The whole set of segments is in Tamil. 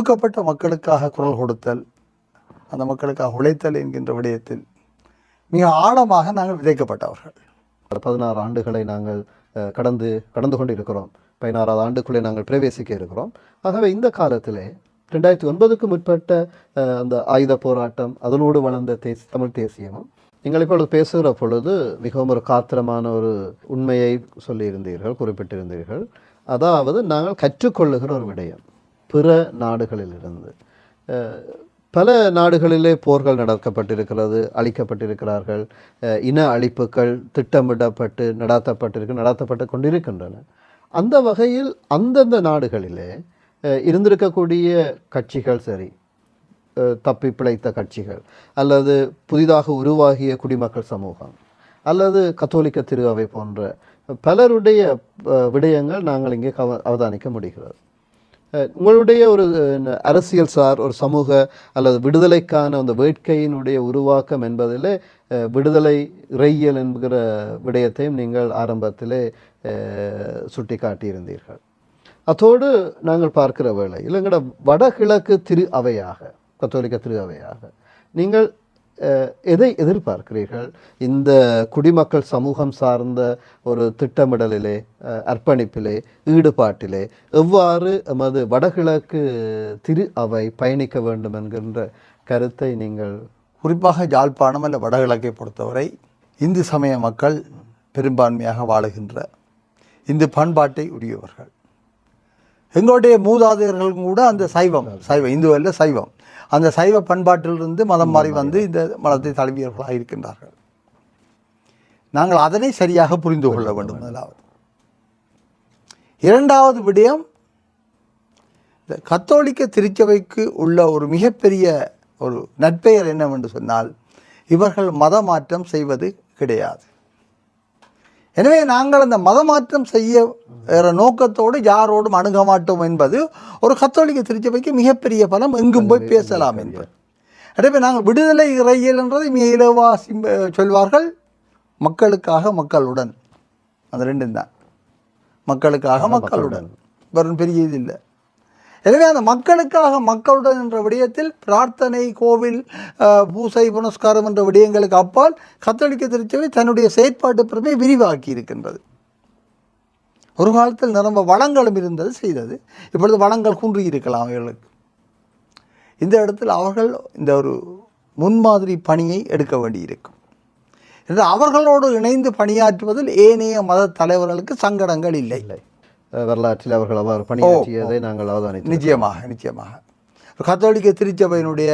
ஒடுக்கப்பட்ட மக்களுக்காக குரல் கொடுத்தல் அந்த மக்களுக்காக உழைத்தல் என்கின்ற விடயத்தில் மிக ஆழமாக நாங்கள் விதைக்கப்பட்டவர்கள். பதினாறு ஆண்டுகளை நாங்கள் கடந்து கடந்து கொண்டு இருக்கிறோம் பதினாறாவது ஆண்டுக்குள்ளே நாங்கள் பிரவேசிக்க இருக்கிறோம். ஆகவே இந்த காலத்திலே ரெண்டாயிரத்தி ஒன்பதுக்கு முற்பட்ட அந்த ஆயுத போராட்டம் அதனோடு வளர்ந்த தேசி தமிழ் தேசியமும் நீங்கள் இப்பொழுது பேசுகிற பொழுது மிகவும் ஒரு காத்திரமான ஒரு உண்மையை சொல்லியிருந்தீர்கள் குறிப்பிட்டிருந்தீர்கள். அதாவது நாங்கள் கற்றுக்கொள்ளுகிற ஒரு விடயம். பிற நாடுகளிலிருந்து. பல நாடுகளிலே போர்கள் நடக்கப்பட்டிருக்கிறது அழிக்கப்பட்டிருக்கிறார்கள். இன அழிப்புகள் திட்டமிடப்பட்டு நடாத்தப்பட்டிருக்கு நடத்தப்பட்டு கொண்டிருக்கின்றன. அந்த வகையில் அந்தந்த நாடுகளிலே இருந்திருக்கக்கூடிய கட்சிகள் சரி தப்பி பிழைத்த கட்சிகள் அல்லது புதிதாக உருவாகிய குடிமக்கள் சமூகம் அல்லது கத்தோலிக்க திருவை போன்ற பலருடைய விடயங்கள் நாங்கள் இங்கே கவ அவதானிக்க முடிகிறது. உங்களுடைய ஒரு அரசியல் சார் ஒரு சமூக அல்லது விடுதலைக்கான அந்த வேட்கையினுடைய உருவாக்கம் என்பதில் விடுதலை இறையியல் என்கிற விடயத்தையும் நீங்கள் ஆரம்பத்திலே சுட்டி காட்டியிருந்தீர்கள் அதோடு நாங்கள் பார்க்கிற வேளையில் எங்களோட வடகிழக்கு திரு அவையாக கத்தோலிக்க திரு அவையாக நீங்கள் எதை எதிர்பார்க்கிறீர்கள்? இந்த குடிமக்கள் சமூகம் சார்ந்த ஒரு திட்டமிடலிலே அர்ப்பணிப்பிலே ஈடுபாட்டிலே எவ்வாறு எமது வடகிழக்கு திரு அவை பயணிக்க வேண்டும் என்கின்ற கருத்தை நீங்கள் குறிப்பாக யாழ்ப்பாணம் அல்ல வடகிழக்கை பொறுத்தவரை இந்து சமய மக்கள் பெரும்பான்மையாக வாழுகின்ற இந்து பண்பாட்டை உரியவர்கள். எங்களுடைய மூதாதையர்களும் கூட அந்த சைவம் சைவம் இந்து அல்ல சைவம். அந்த சைவ பண்பாட்டிலிருந்து மதம் மாறி வந்து இந்த மதத்தை தழுவியவர்களாக இருக்கின்றார்கள். நாங்கள் அதனை சரியாக புரிந்து கொள்ள வேண்டும். முதலாவது. இரண்டாவது விடயம் இந்த கத்தோலிக்க திருச்சபைக்கு உள்ள ஒரு மிகப்பெரிய ஒரு நற்பெயர் என்னவென்று சொன்னால் இவர்கள் மதமாற்றம் செய்வது கிடையாது. எனவே நாங்கள் அந்த மதமாற்றம் செய்ய வேற நோக்கத்தோடு யாரோடும் அணுக மாட்டோம் என்பது ஒரு கத்தோலிக்க திருச்சபைக்கு மிகப்பெரிய பலம் எங்கும் போய் பேசலாம் என்பது. எனவே நாங்கள் விடுதலை இறையியல் என்றதை மிக இலவா சொல்வார்கள். மக்களுக்காக மக்களுடன். அந்த ரெண்டும் தான். மக்களுக்காக மக்களுடன். வெறும் பெரிய இது இல்லை. எனவே அந்த மக்களுக்காக மக்களுடன் என்ற விடயத்தில் பிரார்த்தனை கோவில் பூசை புனஸ்காரம் என்ற விடயங்களுக்கு அப்பால் கத்தோலிக்க திருச்சபை தன்னுடைய செயற்பாட்டு பெருமை விரிவாக்கி இருக்கின்றது. ஒரு காலத்தில் நிரம்ப வளங்களும் இருந்தது செய்தது. இப்பொழுது வளங்கள் குன்றி இருக்கலாம் அவர்களுக்கு. இந்த இடத்தில் அவர்கள் இந்த ஒரு முன்மாதிரி பணியை எடுக்க வேண்டியிருக்கும். என்று அவர்களோடு இணைந்து பணியாற்றுவதில் ஏனைய மத தலைவர்களுக்கு சங்கடங்கள் இல்லை. இல்லை. வரலாற்றில் அவர்கள் அவ்வாறு பணியாற்றியதை நாங்கள் அவதானித்தோம் நிச்சயமாக நிச்சயமாக. கத்தோலிக்க திருச்சபையினுடைய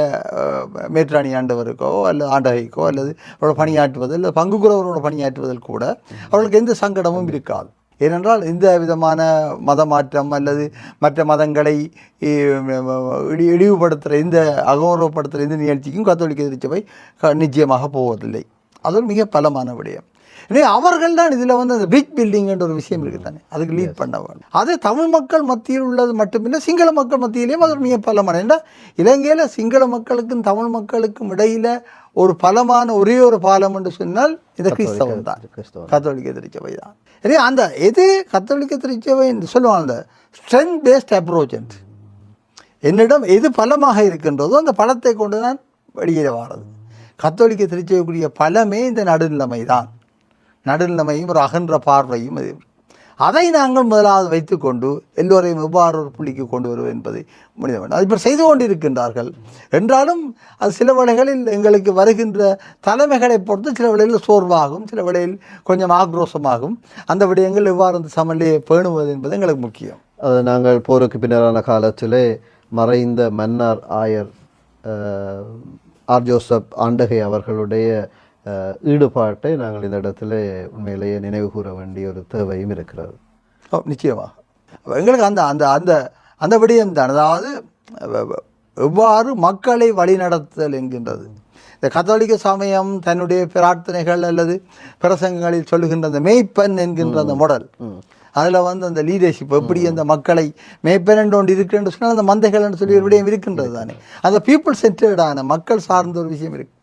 மேற்றாணி ஆண்டவருக்கோ அல்லது ஆண்டகைக்கோ அல்லது அவரோட பணியாற்றுவதில் அல்லது பங்குக்குறவரோட பணியாற்றுவதில் கூட அவர்களுக்கு எந்த சங்கடமும் இருக்காது. ஏனென்றால் இந்த விதமான மதமாற்றம் அல்லது மற்ற மதங்களை இ- இழி இழிவுபடுத்துகிற இந்த அகௌரவப்படுத்துகிற இந்த நிகழ்ச்சிக்கும் கத்தோலிக்க திருச்சபை க- நிச்சயமாக போவதில்லை. அது மிக பலமான விடயம். எனவே அவர்கள் தான் இதில் வந்து அந்த பிரிட்ஜ் பில்டிங் என்ற ஒரு விஷயம் இருக்குது தானே. அதுக்கு லீட் பண்ண வேண்டும் அது தமிழ் மக்கள் மத்தியில் உள்ளது மட்டுமில்லை சிங்கள மக்கள் மத்தியிலையும் அது மிக பலமான ஏன்னா இலங்கையில் சிங்கள மக்களுக்கும் தமிழ் மக்களுக்கும் இடையில ஒரு பலமான ஒரே ஒரு பாலம் என்று சொன்னால் இந்த கிறிஸ்தவம் தான். கத்தோலிக்க திருச்சபை தான். எனவே அந்த எது கத்தோலிக்க திருச்சபை என்று சொல்லுவாங்க அந்த ஸ்ட்ரென்த் பேஸ்ட் அப்ரோச் என்று. என்னிடம் எது பலமாக இருக்கின்றதோ அந்த பலத்தை கொண்டு தான் வெளியே வாரது. கத்தோலிக்க திருச்சபைக்குரிய பலமே இந்த நடுநிலைமை தான் நடுநிலைமையும் ஒரு அகன்ற பார்வையும் அது. அதை நாங்கள் முதலாவது வைத்துக்கொண்டு எல்லோரையும் எவ்வாறு ஒரு புள்ளிக்கு கொண்டு வருவது என்பதை முடிந்த வேண்டும் அது இப்போ செய்து கொண்டிருக்கின்றார்கள். என்றாலும் அது சில வேளைகளில் எங்களுக்கு வருகின்ற தலைமைகளை பொறுத்து சில வேளையில் சோர்வாகும் சில வேளையில் கொஞ்சம் ஆக்ரோஷமாகும். அந்த விடயங்கள் எவ்வாறு அந்த சமநிலையை பேணுவது என்பது எங்களுக்கு முக்கியம். அது நாங்கள் போருக்கு பின்னரான காலத்திலே மறைந்த மன்னார் ஆயர் ஆர் ஜோசப் ஆண்டகை அவர்களுடைய ஈடுபாட்டை நாங்கள் இந்த இடத்துல உண்மையிலேயே நினைவு கூற வேண்டிய ஒரு தேவையும் இருக்கிறது. ஓ நிச்சயமாக எங்களுக்கு அந்த அந்த அந்த அந்த விடயம் தான். அதாவது எவ்வாறு மக்களை வழிநடத்துதல் என்கின்றது. இந்த கத்தோலிக்க சமயம் தன்னுடைய பிரார்த்தனைகள் அல்லது பிரசங்கங்களில் சொல்லுகின்ற அந்த மேய்ப்பன் என்கின்ற அந்த மாடல். அதில் வந்து அந்த லீடர்ஷிப் எப்படி அந்த மக்களை மேய்ப்பன் என்று ஒன்று இருக்குன்னு சொன்னால் அந்த மந்தைகள்னு சொல்லி ஒரு விடயம் இருக்கின்றது தானே. அந்த பீப்புள் சென்டர்டான மக்கள் சார்ந்த ஒரு விஷயம் இருக்கு.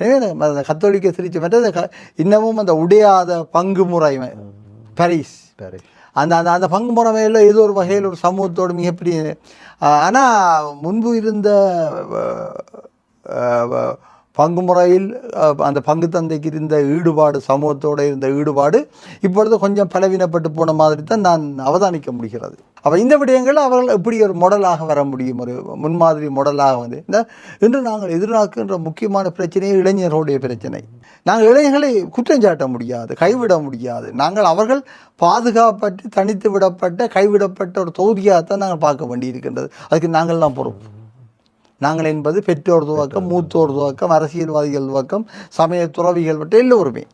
அந்த- கத்தோலிக்க சிரிச்சு மற்றது இன்னமும் அந்த உடையாத பங்கு முறை பரிஸ் சரி அந்த அந்த அந்த பங்கு முறைமையில் ஏதோ ஒரு வகையில் ஒரு சமூகத்தோடு மிகப்பெரிய ஆனால் முன்பு இருந்த பங்கு முறையில் அந்த பங்கு தந்தைக்கு இருந்த ஈடுபாடு சமூகத்தோடு இருந்த ஈடுபாடு இப்பொழுது கொஞ்சம் பலவீனப்பட்டு போன மாதிரி தான் நான் அவதானிக்க முடிகிறது. அப்போ இந்த விடயங்கள் அவர்கள் எப்படி ஒரு மாடலாக வர முடியும்? ஒரு முன்மாதிரி மாடலாக வந்து. இந்த இன்று நாங்கள் எதிர்நோக்குகின்ற முக்கியமான பிரச்சனையே இளைஞர்களுடைய பிரச்சனை. நாங்கள் இளைஞர்களை குற்றம் சாட்ட முடியாது கைவிட முடியாது. நாங்கள் அவர்கள் பாதுகாப்பற்று தனித்து விடப்பட்ட கைவிடப்பட்ட ஒரு தொகுதியாகத்தான் நாங்கள் பார்க்க வேண்டியிருக்கின்றது. அதுக்கு நாங்கள் தான் பொறுப்பு. நாங்கள் என்பது பெற்றோர் துவக்கம் மூத்தோர் துவக்கம். அரசியல்வாதிகள் துவக்கம் சமய துறவிகள் மட்டும் எல்லோருமே.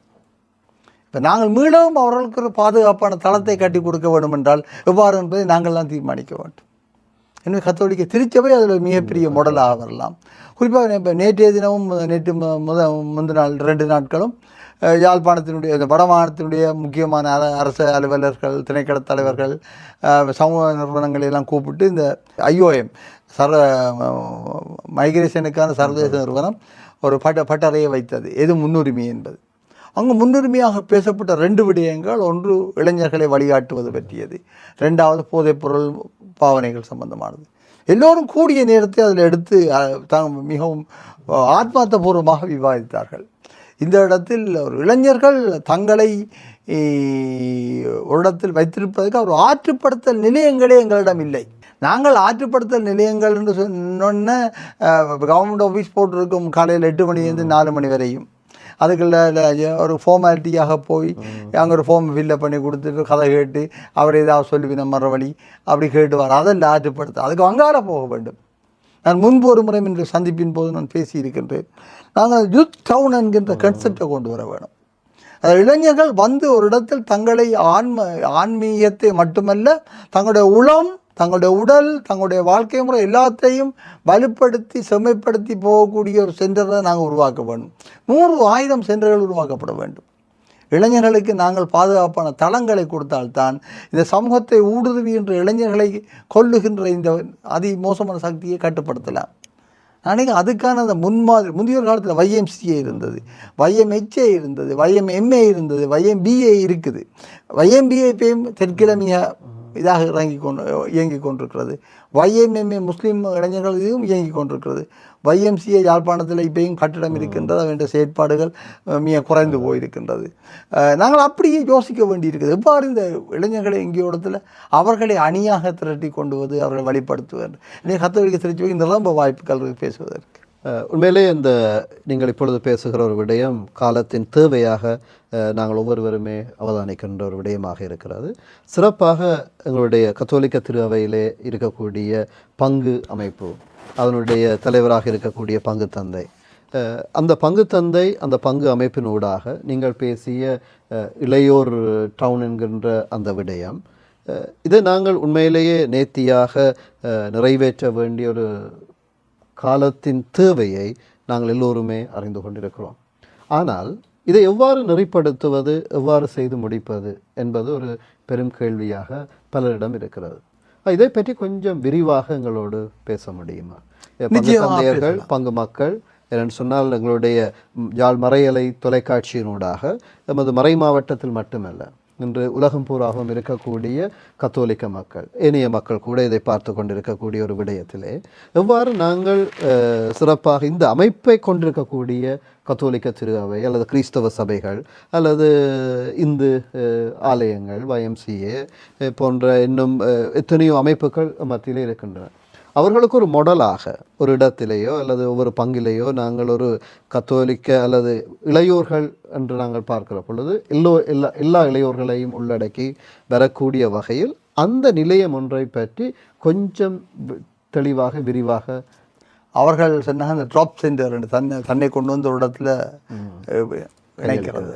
இப்போ நாங்கள் மீளவும் அவர்களுக்கு ஒரு பாதுகாப்பான தளத்தை கட்டி கொடுக்க வேண்டும் என்றால் எவ்வாறு என்பதை நாங்கள் தான் தீர்மானிக்க வேண்டும். எனவே கத்தோலிக்க திருச்சபை அதில் மிகப்பெரிய மாடலாக வரலாம். குறிப்பாக இப்போ நேற்றைய தினமும் நேற்று முத முந்தின நாள் ரெண்டு நாட்களும் யாழ்ப்பாணத்தினுடைய இந்த வடமாநிலத்தினுடைய முக்கியமான அர அரசு அலுவலர்கள் திணைக்கள தலைவர்கள் சமூக நிறுவனங்களை எல்லாம் கூப்பிட்டு இந்த ஐஓஎம் சர மைக்ரேஷனுக்கான சர்வதேச நிறுவனம் ஒரு பட்ட பட்டறையை வைத்தது. எது முன்னுரிமை என்பது? அங்கு முன்னுரிமையாக பேசப்பட்ட ரெண்டு விடயங்கள். ஒன்று இளைஞர்களை வழிகாட்டுவது பற்றியது. ரெண்டாவது போதைப்பொருள் பாவனைகள் சம்பந்தமானது. எல்லோரும் கூடிய நேரத்தை அதில் எடுத்து அஹ், தாங்க மிகவும் ஆத்மார்த்தபூர்வமாக விவாதித்தார்கள். இந்த இடத்தில் ஒரு இளைஞர்கள் தங்களை ஒரு இடத்தில் வைத்திருப்பதற்கு ஒரு ஆற்றுப்படுத்தல் நிலையங்களே எங்களிடம் இல்லை. நாங்கள் ஆற்றுப்படுத்தல் நிலையங்கள் என்று சொன்னோன்னே கவர்மெண்ட் ஆஃபீஸ் போட்டிருக்கும் காலையில் எட்டு மணிலேருந்து நாலு மணி வரையும். அதுக்குள்ள ஒரு ஃபார்மாலிட்டியாக போய் அங்கே ஒரு ஃபார்ம் ஃபில்அப் பண்ணி கொடுத்துட்டு கதை கேட்டு அவர் ஏதாவது சொல்லுவின மறுவழி அப்படி கேட்டு வர அதெல்லாம் ஆற்றுப்படுத்த அதுக்கு வங்காள போக வேண்டும். நான் முன்பு ஒரு முறை என்ற சந்திப்பின் போது நான் பேசியிருக்கின்றேன். நாங்கள் யூத் டவுன் என்கின்ற கன்செப்டை கொண்டு வர வேணும். அது இளைஞர்கள் வந்து ஒரு இடத்தில் தங்களை ஆன்ம ஆன்மீகத்தை மட்டுமல்ல தங்களுடைய உளம் தங்களுடைய உடல் தங்களுடைய வாழ்க்கை முறை எல்லாத்தையும் வலுப்படுத்தி செம்மைப்படுத்தி போகக்கூடிய ஒரு சென்டரை நாங்கள் உருவாக்க வேண்டும். நூறு ஆயிரம் சென்டர்கள் உருவாக்கப்பட வேண்டும். இளைஞர்களுக்கு நாங்கள் பாதுகாப்பான தளங்களை கொடுத்தால்தான் இந்த சமூகத்தை ஊடுருவிகின்ற இளைஞர்களை கொல்லுகின்ற இந்த அதி மோசமான சக்தியை கட்டுப்படுத்தலாம். அன்றைக்கி அதுக்கான அந்த முன்மாதிரி முதியோர் காலத்தில் வைஎம்சிஏ இருந்தது. வைஎம்ஹெச்ஏ இருந்தது. வைஎம்எம்ஏ இருந்தது. வைஎம்பிஏ இருக்குது. வைஎம்பிஏ இப்பயும் தெற்கிழமைய இதாக இறங்கி கொண்டு இயங்கி கொண்டிருக்கிறது. YMMA முஸ்லீம் இளைஞர்கள் இதுவும் இயங்கி கொண்டிருக்கிறது. YMCA யாழ்ப்பாணத்தில் இப்பயும் கட்டிடம் இருக்கின்றது. அவருடைய செயற்பாடுகள் மிக குறைந்து போயிருக்கின்றது. நாங்கள் அப்படியே யோசிக்க வேண்டியிருக்குது எவ்வாறு இந்த இளைஞர்களை எங்கேயோ இடத்துல அவர்களை அணியாக திரட்டி கொண்டு வந்து அவர்களை வழிப்படுத்துவது இன்னைக்கு கத்தோலிக்க திருச்சி நிரம்ப வாய்ப்புகள் பேசுவதற்கு. உண்மையிலே இந்த நீங்கள் இப்பொழுது பேசுகிற ஒரு விடயம் காலத்தின் தேவையாக நாங்கள் ஒவ்வொருவருமே அவதானிக்கின்ற ஒரு விடயமாக இருக்கிறது. சிறப்பாக எங்களுடைய கத்தோலிக்க திருவையிலே இருக்கக்கூடிய பங்கு அமைப்பு அதனுடைய தலைவராக இருக்கக்கூடிய பங்கு தந்தை. அந்த பங்கு தந்தை அந்த பங்கு அமைப்பின் ஊடாக நீங்கள் பேசிய இளையோர் டவுன் என்கின்ற அந்த விடயம் இதை நாங்கள் உண்மையிலேயே நேர்த்தியாக நிறைவேற்ற வேண்டிய ஒரு காலத்தின் தேவையை நாங்கள் எல்லோருமே அறிந்து கொண்டிருக்கிறோம். ஆனால் இதை எவ்வாறு நெறிப்படுத்துவது எவ்வாறு செய்து முடிப்பது என்பது ஒரு பெரும் கேள்வியாக பலரிடம் இருக்கிறது. இதை பற்றி கொஞ்சம் விரிவாக எங்களோடு பேச முடியுமா? தந்தையர்கள் பங்கு மக்கள் என்னென்னு சொன்னால் எங்களுடைய யாழ் மறையலை தொலைக்காட்சியினூடாக எமது மறை மாவட்டத்தில் மட்டுமல்ல இன்று உலகம் பூராகவும் இருக்கக்கூடிய கத்தோலிக்க மக்கள் இனிய மக்கள் கூட இதை பார்த்து கொண்டிருக்கக்கூடிய ஒரு விடயத்திலே எவ்வாறு நாங்கள் சிறப்பாக இந்த அமைப்பை கொண்டிருக்கக்கூடிய கத்தோலிக்க திரு அவை அல்லது கிறிஸ்தவ சபைகள் அல்லது இந்து ஆலயங்கள் வயம்சிஏ போன்ற இன்னும் எத்தனையோ அமைப்புகள் மத்தியிலே இருக்கின்றன. அவர்களுக்கு ஒரு மொடலாக ஒரு இடத்திலேயோ அல்லது ஒவ்வொரு பங்கிலேயோ நாங்கள் ஒரு கத்தோலிக்க அல்லது இளையோர்கள் என்று நாங்கள் பார்க்கிற பொழுது எல்லோ எல்லா எல்லா இளையோர்களையும் உள்ளடக்கி வரக்கூடிய வகையில் அந்த நிலையம் ஒன்றை பற்றி கொஞ்சம் தெளிவாக விரிவாக அவர்கள் சொன்னாங்க அந்த ட்ராப் சென்டர் தன்னை தன்னை கொண்டு வந்து ஒரு இடத்துல இணைக்கிறது.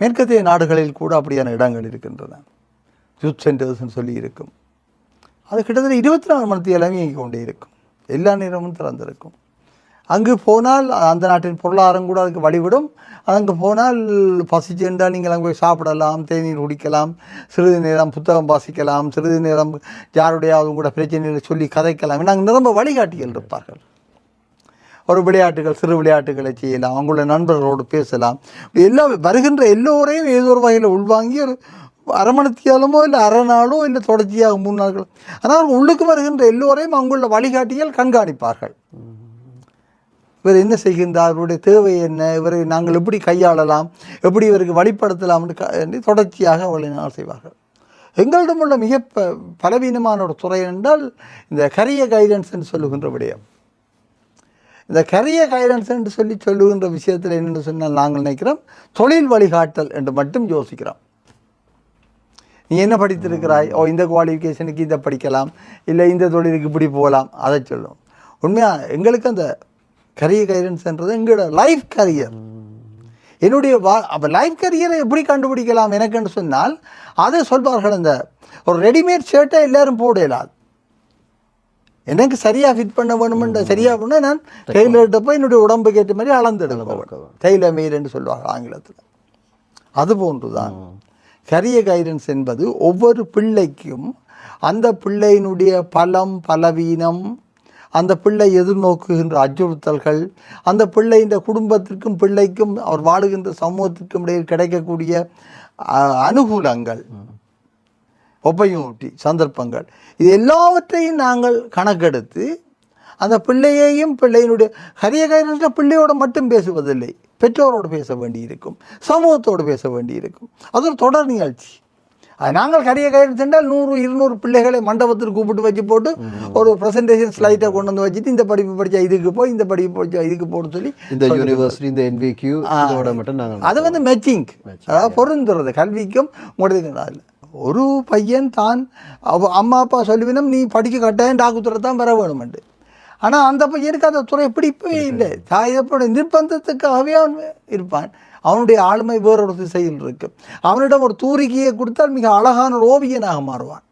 மேற்கத்திய நாடுகளில் கூட அப்படியான இடங்கள் இருக்கின்றன. யூத் சென்டர்ஸ்னு சொல்லி இருக்கும். அது கிட்டத்தட்ட இருபத்தி நாலு மணி எல்லாமே இயங்கி கொண்டே இருக்கும். எல்லா நேரமும் திறந்திருக்கும். அங்கு போனால் அந்த நாட்டின் பொருளாதாரம் கூட அதுக்கு வழிவிடும். அங்கே போனால் பசிச்சு என்றால் நீங்கள் அங்கே போய் சாப்பிடலாம் தேநீர் குடிக்கலாம் சிறிது நேரம் புத்தகம் வாசிக்கலாம் சிறிது நேரம் யாருடையாவது கூட பிரச்சனைகளை சொல்லி கதைக்கலாம் அங்கே நிரம்ப வழிகாட்டிகள் இருப்பார்கள். ஒரு விளையாட்டுகள் சிறு விளையாட்டுகளை செய்யலாம் அவங்களோட நண்பர்களோடு பேசலாம். எல்லா வருகின்ற எல்லோரையும் ஏதோ ஒரு வகையில் உள்வாங்கி ஒரு அரமணத்தியாலுமோ இல்லை அரை நாளோ இல்லை தொடர்ச்சியாக மூணு நாட்கள். ஆனால் உள்ளுக்கு வருகின்ற எல்லோரையும் அங்குள்ள வழிகாட்டியால் கண்காணிப்பார்கள். இவர் என்ன செய்கின்றார்? இவருடைய தேவை என்ன? இவரை நாங்கள் எப்படி கையாளலாம்? எப்படி இவருக்கு வழிப்படுத்தலாம் என்று க- என்று தொடர்ச்சியாக அவர்களை நாங்கள் செய்வார்கள். எங்களிடம் உள்ள மிக ப பலவீனமான ஒரு துறை என்றால் இந்த கரிய கைடன்ஸ் என்று சொல்லுகின்ற விடயம். இந்த கரிய கைடன்ஸ் என்று சொல்லி சொல்லுகின்ற விஷயத்தில் என்னென்று சொன்னால் நாங்கள் நினைக்கிறோம் தொழில் வழிகாட்டல் என்று மட்டும் யோசிக்கிறோம். நீ என்ன படித்திருக்கிறாய்? ஓ இந்த குவாலிஃபிகேஷனுக்கு இதை படிக்கலாம். இல்லை இந்த தொழிலுக்கு இப்படி போகலாம். அதை சொல்லும். உண்மையாக எங்களுக்கு அந்த கரியர் கைடன்ஸ்ன்றது எங்களோட லைஃப் கரியர் என்னுடைய வா அப்போ லைஃப் கரியரை எப்படி கண்டுபிடிக்கலாம் எனக்குன்னு சொன்னால் அதை சொல்வார்கள் அந்த ஒரு ரெடிமேட் ஷர்ட்டை எல்லாரும் போட இயலாது. எனக்கு சரியாக ஃபிட் பண்ண வேணுமென்ற சரியாக பண்ண நான் டெய்லர்கிட்ட போய் என்னுடைய உடம்புக்கு ஏற்ற மாதிரி அளந்தெடுக்க டெய்லர் என்று சொல்லுவாங்க ஆங்கிலத்தில். அது போன்றுதான். கரிய கைடன்ஸ் என்பது ஒவ்வொரு பிள்ளைக்கும் அந்த பிள்ளையினுடைய பலம் பலவீனம் அந்த பிள்ளை எதிர்நோக்குகின்ற அச்சுறுத்தல்கள் அந்த பிள்ளையின் குடும்பத்திற்கும் பிள்ளைக்கும் அவர் வாழுகின்ற சமூகத்திற்கும் இடையில் கிடைக்கக்கூடிய அனுகூலங்கள் ஒப்பையூட்டி சந்தர்ப்பங்கள். இது எல்லாவற்றையும் நாங்கள் கணக்கெடுத்து அந்த பிள்ளையையும் பிள்ளையினுடைய ஹரிய கைரன்ஸில் பிள்ளையோட மட்டும் பேசுவதில்லை. பெற்றோரோடு பேச வேண்டியிருக்கும். சமூகத்தோடு பேச வேண்டியிருக்கும். அது ஒரு தொடர் நிகழ்ச்சி. அது நாங்கள் கரிய கைரன்ஸ் என்றால் நூறு இருநூறு பிள்ளைகளை மண்டபத்தில் கூப்பிட்டு வச்சு போட்டு ஒரு ப்ரெசன்டேஷன் ஸ்லைட்டை கொண்டு வந்து வச்சுட்டு இந்த படிப்பு படித்தா இதுக்கு போய் இந்த படிப்பு படித்தா இதுக்கு போன்னு சொல்லி இந்த யூனிவர்சிட்டி இந்த என்விக்யூ இதோட மட்டும் நாங்கள் அது வந்து மேட்சிங் அதாவது பொருந்துறது கல்விக்கும் முடிதுங்கிறாள் ஒரு பையன் தான் அவ அம்மா அப்பா சொல்லுவினும் நீ படிக்க கட்டாயம் டாக்குத்துறை தான் வர வேணுமெண்டு. ஆனால் அந்த பையனுக்கு அந்த துறை பிடிப்பே இல்லை? தாயப்போட நிர்பந்தத்துக்காகவே அவன் இருப்பான். அவனுடைய ஆளுமை வேறொரு திசையில் இருக்கு. அவனிடம் ஒரு தூரிகையை கொடுத்தால் மிக அழகான ஒரு ஓவியனாக மாறுவான்.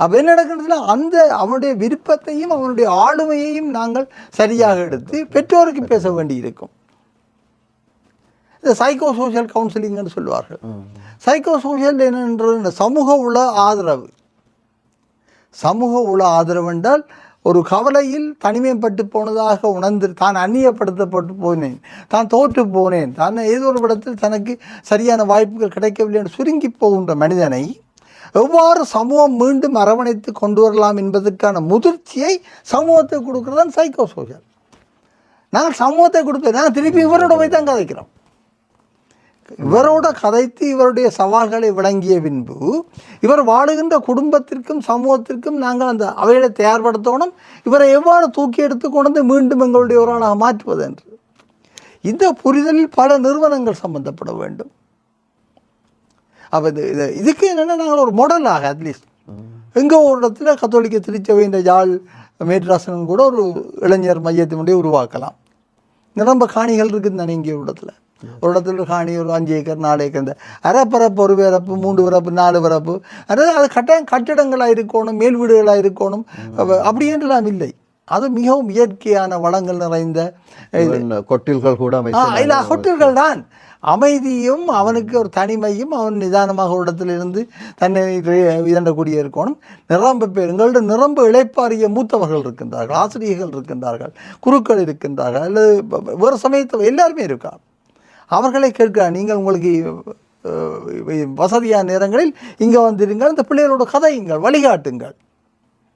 அப்போ என்ன நடக்கிறதுனா அந்த அவனுடைய விருப்பத்தையும் அவனுடைய ஆளுமையையும் நாங்கள் சரியாக எடுத்து பெற்றோருக்கு பேச வேண்டி இருக்கும் இந்த சைக்கோ சோஷியல் கவுன்சிலிங்னு சொல்லுவார்கள். சைக்கோ சோஷியல் என்னன்றது இந்த சமூக உள ஆதரவு. சமூக உள ஆதரவு என்றால் ஒரு கவலையில் தனிமைப்பட்டு போனதாக உணர்ந்து தான் அந்நியப்படுத்தப்பட்டு போனேன். தான் தோற்று போனேன். தான் ஏதோ ஒரு இடத்தில் தனக்கு சரியான வாய்ப்புகள் கிடைக்கவில்லை என்று சுருங்கி போகின்ற மனிதனை எவ்வாறு சமூகம் மீண்டும் அரவணைத்து கொண்டு வரலாம் என்பதற்கான முதிர்ச்சியை சமூகத்தை கொடுக்குறதான் சைக்கோ சோஷியல் நாங்கள் சமூகத்தை கொடுப்போம் நாங்கள் திருப்பி இவரோட போய் தான் கதைக்கிறோம். இவரோட கதைத்து இவருடைய சவால்களை விளங்கிய பின்பு இவர் வாழுகின்ற குடும்பத்திற்கும் சமூகத்திற்கும் நாங்கள் அந்த அவைகளை தயார்படுத்தணும். இவரை எவ்வாறு தூக்கி எடுத்து கொண்டு மீண்டும் எங்களுடைய ஒரு மாற்றுவது என்று. இந்த புரிதலில் பல நிறுவனங்கள் சம்பந்தப்பட வேண்டும். அப்போ இது இது இதுக்கு என்னென்னா நாங்கள் ஒரு மாடலாக அட்லீஸ்ட் எங்கள் ஒரு இடத்துல கத்தோலிக்க திருச்சபை இந்த யாழ் மேட்ராசன் கூட ஒரு இளைஞர் மையத்தினுடைய உருவாக்கலாம். நிரம்ப காணிகள் இருக்குது தானே இங்கே இடத்துல. ஒரு இடத்துல ஒரு காணி ஒரு அஞ்சு ஏக்கர் நாலு ஏக்கர் இந்த அரைப்பரப்பு ஒரு பிறப்பு மூன்று பிறப்பு நாலு பிறப்பு அதாவது அது கட்டாயம் கட்டிடங்களாக இருக்கணும் மேல் வீடுகளாக இருக்கணும் அப்ப- அப்படி என்றெல்லாம் இல்லை அது மிகவும் இயற்கையான வளங்கள் நிறைந்த கொட்டில்கள் கூட இல்லை ஹோட்டல்கள் தான் அமைதியும் அவனுக்கு ஒரு தனிமையும் அவன் நிதானமாக ஒரு இடத்துல இருந்து தன்னை இரண்டக்கூடிய இருக்கணும் நிரம்ப பேர் எங்களோட நிரம்ப இழைப்பாரிய மூத்தவர்கள் இருக்கின்றார்கள் ஆசிரியர்கள் இருக்கின்றார்கள் குருக்கள் இருக்கின்றார்கள் அல்லது வேறு சமயத்தில் எல்லாருமே இருக்கா அவர்களை கேட்க நீங்கள் உங்களுக்கு வசதியான நேரங்களில் இங்கே வந்திருங்கள் இந்த பிள்ளைகளோட கதையுங்கள் வழிகாட்டுங்கள்.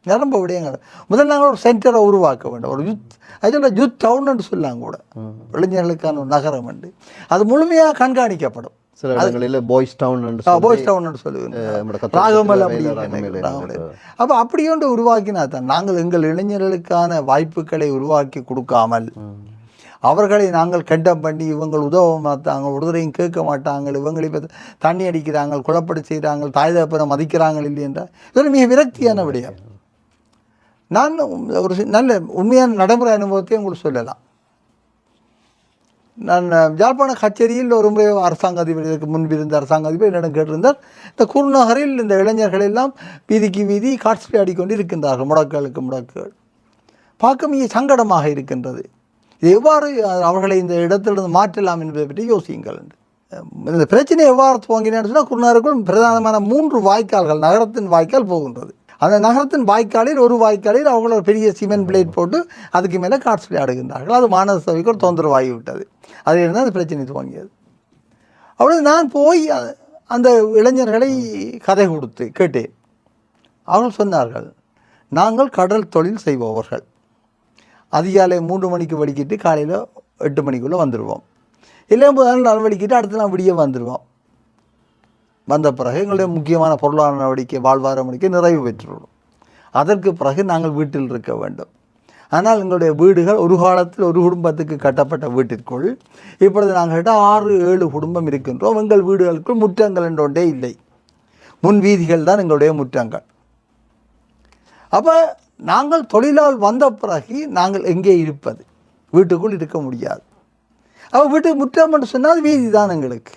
நிரம்ப விடயங்கள். முதல்ல நாங்கள் ஒரு சென்டரை உருவாக்க வேண்டும். ஒரு யுத் அதில் யுத் டவுன்னு சொல்லாங்க கூட. இளைஞர்களுக்கான ஒரு நகரம் உண்டு. அது முழுமையாக கண்காணிக்கப்படும். சில இடங்களில் பாய்ஸ் டவுன் பாய்ஸ் டவுன் சொல்லுவேன் ராகமல் அப்போ அப்படி ஒன்று உருவாக்கினா தான் நாங்கள் எங்கள் இளைஞர்களுக்கான வாய்ப்புகளை உருவாக்கி கொடுக்காமல் அவர்களை நாங்கள் கண்டம் பண்ணி இவங்க உதவ மாட்டாங்க ஒருத்தரையும் கேட்க மாட்டாங்க இவங்களை தண்ணி அடிக்கிறாங்க குழப்படி செய்கிறாங்க தாய் தகப்பனை மதிக்கிறாங்க இல்லை என்றால் இது மிக விரக்தியான விடயம். நான் ஒரு நல்ல உண்மையான நடைமுறை அனுபவத்தை உங்களுக்கு சொல்லலாம். நான் யாழ்ப்பாண கச்சேரியில் ஒரு முறை அரசாங்க அதிபர் இதற்கு முன்பு இருந்த அரசாங்க அதிபர் என்னிடம் கேட்டிருந்தார் இந்த குருநகரில் இந்த இளைஞர்கள் எல்லாம் வீதிக்கு வீதி காட்சி ஆடிக்கொண்டு இருக்கின்றார்கள் முடக்குகளுக்கு முடக்குகள். பார்க்க மிக சங்கடமாக இருக்கின்றது. எவ்வாறு அவர்களை இந்த இடத்திலிருந்து மாற்றலாம் என்பதை பற்றி யோசியுங்கள் இந்த பிரச்சனை எவ்வாறு துவங்கினேன்னு சொன்னால் குருநாருக்குள் பிரதானமான மூன்று வாய்க்கால்கள் நகரத்தின் வாய்க்கால் போகின்றது. அந்த நகரத்தின் வாய்க்காலில் ஒரு வாய்க்காலில் அவங்கள ஒரு பெரிய சிமெண்ட் பிளேட் போட்டு அதுக்கு மேலே காட்சி விளையாடுகின்றார்கள் அது மாநகர சபைக்கு ஒரு தொந்தரவாகி விட்டது அதிலிருந்து அந்த பிரச்சனை துவங்கியது. அவ்வளவு நான் போய் அந்த இளைஞர்களை கதை கொடுத்து கேட்டேன். அவர்கள் சொன்னார்கள் நாங்கள் கடல் தொழில் செய்பவர்கள். அதிகாலை மூன்று மணிக்கு படிக்கிட்டு காலையில் எட்டு மணிக்குள்ளே வந்துடுவோம் இல்லை முதல் நாள் வலிக்கிட்டு அடுத்த நாள் விடிய வந்துடுவோம் வந்த பிறகு எங்களுடைய முக்கியமான பொருளாதார நடவடிக்கை வாழ்வார நடவடிக்கை நிறைவு பெற்றுள்ளோம். அதற்கு பிறகு நாங்கள் வீட்டில் இருக்க வேண்டும். ஆனால் எங்களுடைய வீடுகள் ஒரு காலத்தில் ஒரு குடும்பத்துக்கு கட்டப்பட்ட வீட்டிற்குள் இப்பொழுது நாங்கள் கிட்ட ஆறு ஏழு குடும்பம் இருக்கின்றோம். எங்கள் வீடுகளுக்குள் முற்றங்கள் என்றொன்றே இல்லை. முன் வீதிகள் தான் எங்களுடைய முற்றங்கள். அப்போ நாங்கள் தொழிலால் வந்த பிறகு நாங்கள் எங்கே இருப்பது? வீட்டுக்குள் இருக்க முடியாது. அப்போ வீட்டுக்கு முற்றம் என்று சொன்னால் வீதி தான் எங்களுக்கு.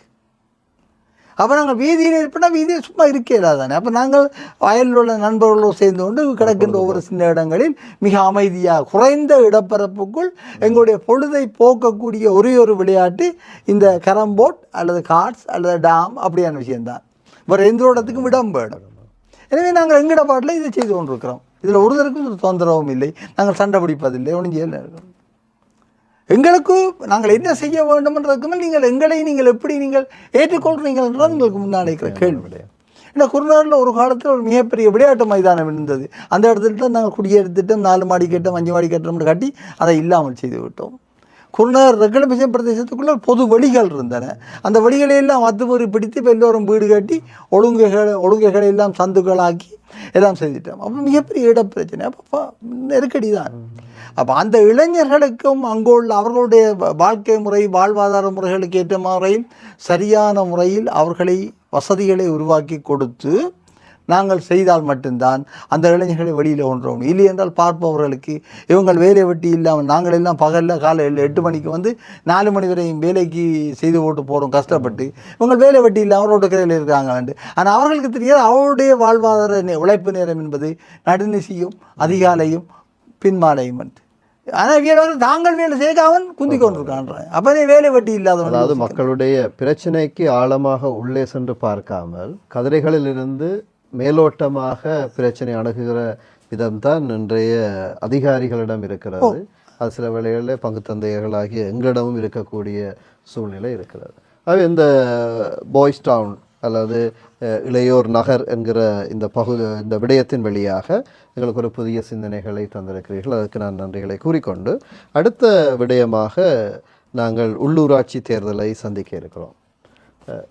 அப்போ நாங்கள் வீதியில் இருப்போம்னா வீதியில் சும்மா இருக்கல தானே அப்போ நாங்கள் வயலில் உள்ள நண்பர்களோடு சேர்ந்து கொண்டு கிடக்கின்ற ஒவ்வொரு சின்ன இடங்களில் மிக அமைதியாக குறைந்த இடப்பரப்புக்குள் எங்களுடைய பொழுதை போக்கக்கூடிய ஒரே ஒரு விளையாட்டு இந்த கரம்போர்ட் அல்லது கார்ட்ஸ் அல்லது டாம் அப்படியான விஷயம்தான். வேறு எந்த இடத்துக்கும் இடம் வேணும். எனவே நாங்கள் எங்கட பாட்டில் இதை செய்து கொண்டிருக்கிறோம். இதில் ஒருதருக்கும் ஒரு தொந்தரவும் இல்லை. நாங்கள் சண்டை பிடிப்பதில்லை ஒன்றும் செய்யல. எங்களுக்கு நாங்கள் என்ன செய்ய வேண்டும்ன்றதுக்கு நீங்கள் எங்களை நீங்கள் எப்படி நீங்கள் ஏற்றுக்கொள்கிறீங்கன்றது உங்களுக்கு முன்னாடி இருக்கிற கேள்வி. ஏன்னா குருநாட்டில் ஒரு காலத்தில் ஒரு மிகப்பெரிய விளையாட்டு மைதானம் இருந்தது. அந்த இடத்துல தான் நாங்கள் குடியேறுத்திட்டோம் நாலு மாடி கட்டம் அஞ்சு மாடி கட்டம்னு கட்டி அதை இல்லாமல் செய்து விட்டோம். குருநகர் ரெக்கடமிஷன் பிரதேசத்துக்குள்ளே பொது வழிகள் இருந்தன. அந்த வழிகளை எல்லாம் பிடித்து இப்போ எல்லோரும் வீடு கட்டி ஒழுங்குகளை ஒழுங்குகளை எல்லாம் சந்துகளாக்கி எல்லாம் செய்துட்டோம். அப்போ மிகப்பெரிய இட பிரச்சனை அப்போ நெருக்கடி தான் அப்போ அந்த இளைஞர்களுக்கும் அங்குள்ள அவர்களுடைய வாழ்க்கை முறை வாழ்வாதார முறைகளுக்கு ஏற்ற முறையில் சரியான முறையில் அவர்களை வசதிகளை உருவாக்கி கொடுத்து நாங்கள் செய்தால் மட்டும்தான் அந்த இளைஞர்களை வெளியில் கொண்டுறோம் இல்லை என்றால் பார்ப்பவர்களுக்கு இவங்கள் வேலை வெட்டி இல்லாமல் நாங்கள் எல்லாம் பகலில் காலையில் எட்டு மணிக்கு வந்து நாலு மணி வரையும் வேலைக்கு செய்து போட்டு போகிறோம் கஷ்டப்பட்டு. இவங்க வேலை வெட்டி இல்லாமல் ரோட்டு கரையில் இருக்காங்க ஆனால் அவர்களுக்கு தெரியாது அவருடைய வாழ்வாதார உழைப்பு நேரம் என்பது நடுநிசியும் அதிகாலையும் பின்மாலையும் என்று. ஆனால் வேலை தாங்கள் வேலை செய்ய அவன் குந்தி கொண்டிருக்கான்றான் அப்போதே வேலை வெட்டி இல்லாதவன் அதாவது மக்களுடைய பிரச்சனைக்கு ஆழமாக உள்ளே சென்று பார்க்காமல் கதிரைகளிலிருந்து மேலோட்டமாக பிரச்சனை அணுகுகிற விதம்தான் இன்றைய அதிகாரிகளிடம் இருக்கிறது. அது சில வேளைகளில் பங்கு தந்தையர்களாகிய எங்களிடமும் இருக்கக்கூடிய சூழ்நிலை இருக்கிறது. ஆகவே இந்த பாய்ஸ் டவுன் அல்லது இளையோர் நகர் என்கிற இந்த பகுதி இந்த விடயத்தின் வழியாக எங்களுக்கு ஒரு புதிய சிந்தனைகளை தந்திருக்கிறீர்கள். அதற்கு நான் நன்றிகளை கூறிக்கொண்டு அடுத்த விடயமாக நாங்கள் உள்ளூராட்சி தேர்தலை சந்திக்க இருக்கிறோம்.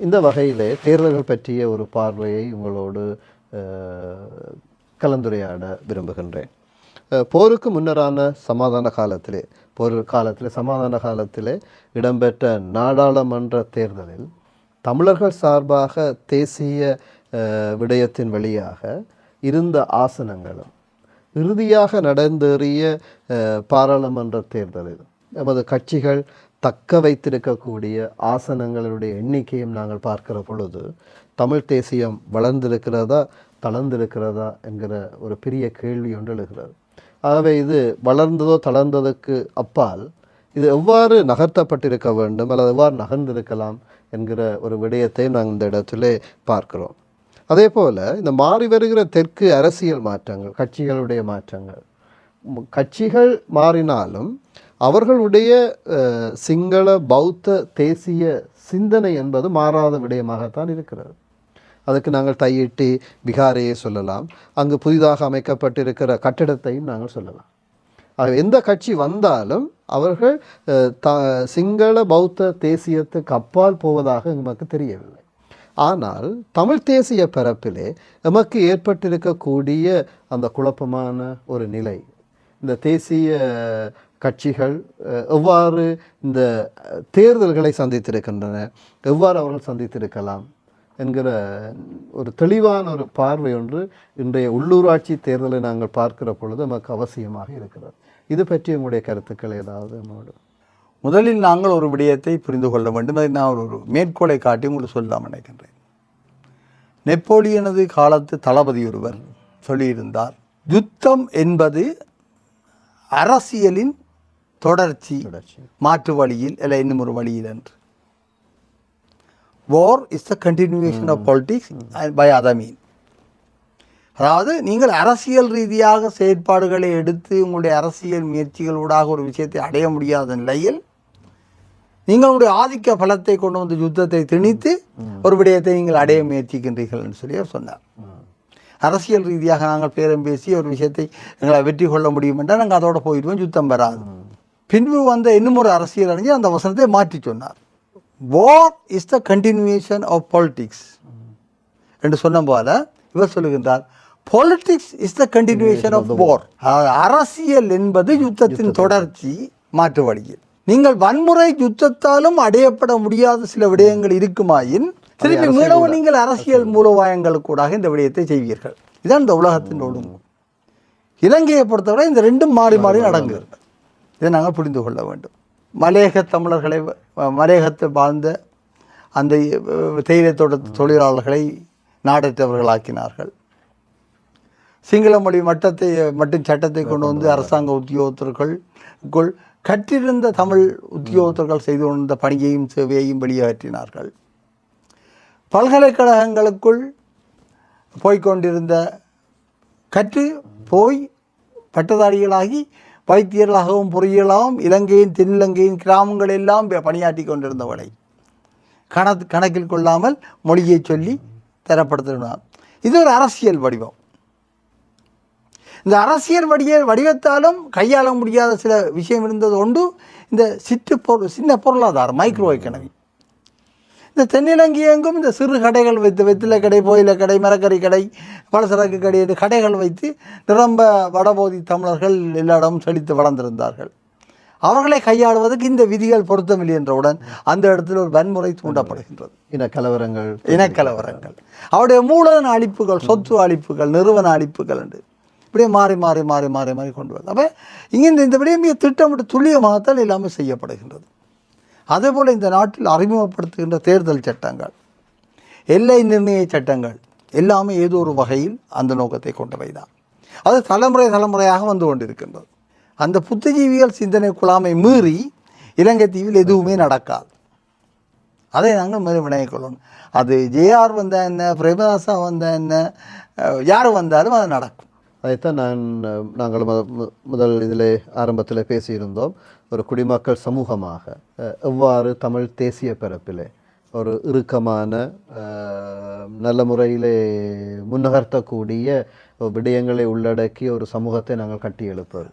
இந்த வகையிலே தேர்தல்கள் பற்றிய ஒரு பார்வையை உங்களோடு கலந்துரையாட விரும்புகின்றேன். போருக்கு முன்னரான சமாதான காலத்திலே போர் காலத்தில் சமாதான காலத்திலே இடம்பெற்ற நாடாளுமன்ற தேர்தலில் தமிழர்கள் சார்பாக தேசிய விடயத்தின் வழியாக இருந்த ஆசனங்களும் இறுதியாக நடந்தேறிய பாராளுமன்ற தேர்தலில் நமது கட்சிகள் தக்க வைத்திருக்கக்கூடிய ஆசனங்களுடைய எண்ணிக்கையும் நாங்கள் பார்க்கிற பொழுது தமிழ் தேசியம் வளர்ந்திருக்கிறதா தளர்ந்திருக்கிறதா என்கிற ஒரு பெரிய கேள்வி ஒன்று எழுகிறது. ஆகவே இது வளர்ந்ததோ தளர்ந்ததுக்கு அப்பால் இது எவ்வாறு நகர்த்தப்பட்டிருக்க வேண்டும் அல்லது எவ்வாறு நகர்ந்திருக்கலாம் என்கிற ஒரு விடயத்தை நாங்கள் இந்த இடத்திலே பார்க்கிறோம். அதே போல் இந்த மாறி வருகிற தெற்கு அரசியல் மாற்றங்கள் கட்சிகளுடைய மாற்றங்கள். கட்சிகள் மாறினாலும் அவர்களுடைய சிங்கள பௌத்த தேசிய சிந்தனை என்பது மாறாத விடயமாகத்தான் இருக்கிறது. அதுக்கு நாங்கள் தையிட்டு பீகாரையே சொல்லலாம். அங்கு புதிதாக அமைக்கப்பட்டிருக்கிற கட்டிடத்தையும் நாங்கள் சொல்லலாம். ஆக எந்த கட்சி வந்தாலும் அவர்கள் த சிங்கள பௌத்த தேசியத்துக்கு அப்பால் போவதாக நமக்கு தெரியவில்லை. ஆனால் தமிழ் தேசிய பரப்பிலே நமக்கு ஏற்பட்டிருக்கக்கூடிய அந்த குழப்பமான ஒரு நிலை. இந்த தேசிய கட்சிகள் எவ்வாறு இந்த தேர்தல்களை சந்தித்திருக்கின்றன எவ்வாறு அவர்கள் சந்தித்திருக்கலாம் என்கிற ஒரு தெளிவான ஒரு பார்வை ஒன்று இன்றைய உள்ளூராட்சி தேர்தலை நாங்கள் பார்க்கிற பொழுது நமக்கு அவசியமாக இருக்கிறது. இது பற்றி உங்களுடைய கருத்துக்கள் ஏதாவது நம்மளோட முதலில் நாங்கள் ஒரு விடயத்தை புரிந்து கொள்ள வேண்டும். அதை நான் ஒரு மேற்கோளை காட்டி உங்களுக்கு சொல்லலாம் நினைக்கின்றேன். நெப்போலியனது காலத்து தளபதி ஒருவர் சொல்லியிருந்தார் யுத்தம் என்பது அரசியலின் தொடர்ச்சி மாற்று வழியில் இல்லை இன்னும் ஒரு வழியில் என்று. War is the continuation of politics by other mean அதாவது நீங்கள் அரசியல் ரீதியாக செயற்பாடுகளை எடுத்து உங்களுடைய அரசியல் முயற்சிகளூடாக ஒரு விஷயத்தை அடைய முடியாத நிலையில் நீங்களுடைய ஆதிக்க பலத்தை கொண்டு வந்து யுத்தத்தை திணித்து ஒரு விடயத்தை நீங்கள் அடைய முயற்சிக்கின்றீர்கள் என்று சொல்லி அவர் சொன்னார். அரசியல் ரீதியாக நாங்கள் பேரம் பேசி ஒரு விஷயத்தை எங்களை வெற்றி கொள்ள முடியும் என்றால் நாங்கள் அதோட போயிடுவோம் யுத்தம் வராது. பின்பு வந்த இன்னும் ஒரு அரசியல் அறிஞர் அந்த வசனத்தை மாற்றி சொன்னார். War is the continuation of politics என்று சொன்ன போல இவர் சொல்லுகின்றார் politics is the continuation of war அரசியல் என்பது யுத்தத்தின் தொடர்ச்சி மாற்று வழியில் நீங்கள் வன்முறை யுத்தத்தாலும் அடையப்பட முடியாத சில விடயங்கள் இருக்குமாயின் திருப்பி மீளவும் நீங்கள் அரசியல் மூலோபாயங்களுக்கூடாக இந்த விடயத்தை செய்வீர்கள். இதான் இந்த உலகத்தின் ஒழுங்கு இலங்கையை பொறுத்தவரை இந்த ரெண்டும் மாறி மாறி நடங்குகிறது இதை நாங்கள் புரிந்து கொள்ள வேண்டும். மலையக தமிழர்களை மலையகத்தை வாழ்ந்த அந்த தேயிலை தோட்ட தொழிலாளர்களை நாடற்றவர்களாக்கினார்கள். சிங்கள மொழி மட்டத்தை மட்டும் சட்டத்தை கொண்டு வந்து அரசாங்க உத்தியோகத்தர்களுக்குள் கற்றிருந்த தமிழ் உத்தியோகத்தர்கள் செய்து கொண்ட பணியையும் சேவையையும் வெளியேற்றினார்கள். பல்கலைக்கழகங்களுக்குள் போய்க்கொண்டிருந்த கற்று போய் பட்டதாரிகளாகி வைத்தியர்களாகவும் பொறியியலாகவும் இலங்கையின் தென்னிலங்கையின் கிராமங்கள் எல்லாம் பணியாற்றி கொண்டிருந்தவளை. கண கணக்கில் கொள்ளாமல் மொழியை சொல்லி தரப்படுத்தினார் இது ஒரு அரசியல் வடிவம். இந்த அரசியல் வடிய வடிவத்தாலும் கையாள முடியாத சில விஷயம் இருந்தது ஒன்று இந்த சிற்று பொருள் சின்ன பொருளாதாரம் மைக்ரோ எக்கனமி இந்த தென்னிலங்கை எங்கும் இந்த சிறு கடைகள் வைத்து வெத்திலை கடை போயில கடை மரக்கறி கடை பலசரக்கு கடை என்று கடைகள் வைத்து நிரம்ப வடபோதி தமிழர்கள் எல்லா இடமும் செழித்து வளர்ந்திருந்தார்கள். அவர்களை கையாளுவதற்கு இந்த விதிகள் பொருத்தமில்லை என்றவுடன் அந்த இடத்தில் ஒரு வன்முறை தூண்டப்படுகின்றது. இன கலவரங்கள் இனக்கலவரங்கள். அவருடைய மூலதன அழிப்புகள் சொத்து அழிப்புகள் நிறுவன அழிப்புகள் என்று இப்படியே மாறி மாறி மாறி மாறி மாறி கொண்டு வருது. அப்போ இங்கே இந்த இந்த விடயம் மிக திட்டமிட்டு துல்லியமாகத்தான் எல்லாமே செய்யப்படுகின்றது. அதேபோல் இந்த நாட்டில் அறிமுகப்படுத்துகின்ற தேர்தல் சட்டங்கள் எல்லை நிர்ணய சட்டங்கள் எல்லாமே ஏதோ ஒரு வகையில் அந்த நோக்கத்தை கொண்டவை தான் அது தலைமுறை தலைமுறையாக வந்து கொண்டிருக்கின்றது. அந்த புத்திஜீவிகள் சிந்தனை குழாமை மீறி இலங்கை தீவில் எதுவுமே நடக்காது. அதை நாங்கள் மறு வினையக் கொள்ளணும் அது ஜேஆர் வந்த என்ன பிரேமதாசா வந்த என்ன யார் வந்தாலும் அது நடக்கும். அதைத்தான் நான் நாங்கள் மு- மு- முதல் இதில் ஆரம்பத்தில் பேசியிருந்தோம். ஒரு குடிமக்கள் சமூகமாக எவ்வாறு தமிழ் தேசிய பிறப்பிலே ஒரு இறுக்கமான நல்ல முறையிலே முன்னகர்த்தக்கூடிய விடயங்களை உள்ளடக்கி ஒரு சமூகத்தை நாங்கள் கட்டி எழுப்பது